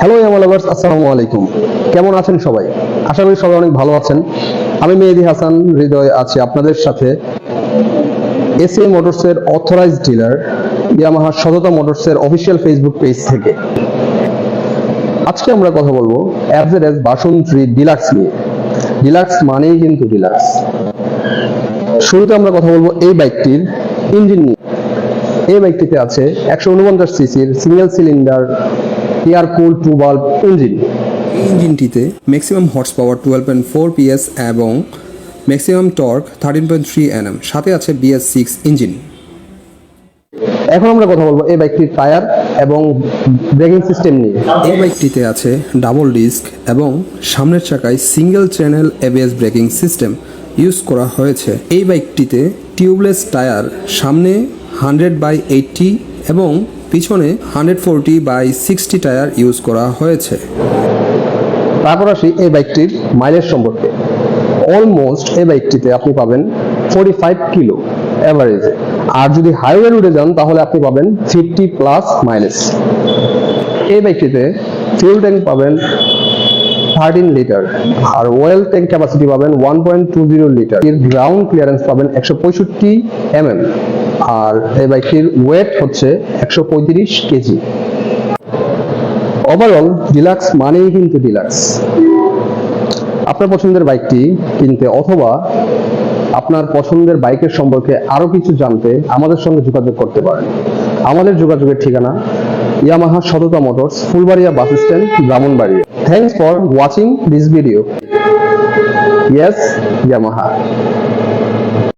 Hello ইয়ামালাভার্স আসসালামু আলাইকুম কেমন আছেন সবাই? আশা করি সবাই অনেক ভালো আছেন। আমি মেহেদি হাসান, হৃদয় আছি আপনাদের সাথে। এসএ মোটরসের অথরাইজ ডিলার ইয়ামাহা সততা মোটরসের অফিসিয়াল ফেসবুক পেজ থেকে। আজকে আমরা কথা বলব এস বাসন থ্রি ডিলাক্স নিয়ে। ডিলাক্স মানেই কিন্তু ডিলাক্স শুরুতে আমরা কথা বলব এই বাইকটির ইঞ্জিন নিয়ে। এই বাইকটিতে আছে একশো উনপঞ্চাশ সিসির single cylinder air cool two bulb engine. এই ইঞ্জিনটিতে maximum horse power twelve point four PS এবং maximum torque thirteen point three NM সাথে আছে বিএস সিক্স ইঞ্জিন। এখন আমরা কথা বলব এই বাইকটির টায়ার এবং ব্রেকিং সিস্টেম নিয়ে। এই বাইকটিতে আছে ডাবল ডিস্ক এবং সামনের চাকায় single channel ABS braking system use করা হয়েছে। এই বাইকটিতে টিউবলেস টায়ার সামনে হান্ড্রেড বাই এইটটি এবং পিছনে hundred forty by sixty tyre use করা হয়েছে। তারপর আসি এই বাইকটির মাইলেজ সম্পর্কে। অলমোস্ট এই বাইকটিতে আপনি পাবেন ফোরটি ফাইভ কিলো অ্যাভারেজে আর যদি হাইওয়ে রুটে যান, তাহলে আপনি পাবেন ফিফটি প্লাস মাইলেজ এই বাইকটিতে ফিউল ট্যাঙ্ক পাবেন থার্টিন লিটার আর ওয়েল ট্যাঙ্ক ক্যাপাসিটি পাবেন one point two zero litre এর গ্রাউন্ড ক্লিয়ারেন্স পাবেন একশো পঁয়ষট্টি এমএম আর এই বাইকটির ওয়েট হচ্ছে একশো পঁয়ত্রিশ কেজি ওভারঅল ডিলাক্স মানেই কিন্তু ডিলাক্স আপনার পছন্দের বাইকটি কিনতে অথবা আপনার পছন্দের বাইকের সম্পর্কে আরও কিছু জানতে আমাদের সঙ্গে যোগাযোগ করতে পারেন। আমাদের যোগাযোগের ঠিকানা Yamaha Satata Motors Phulbaria bus stand Brahmanbari thanks for watching this video yes Yamaha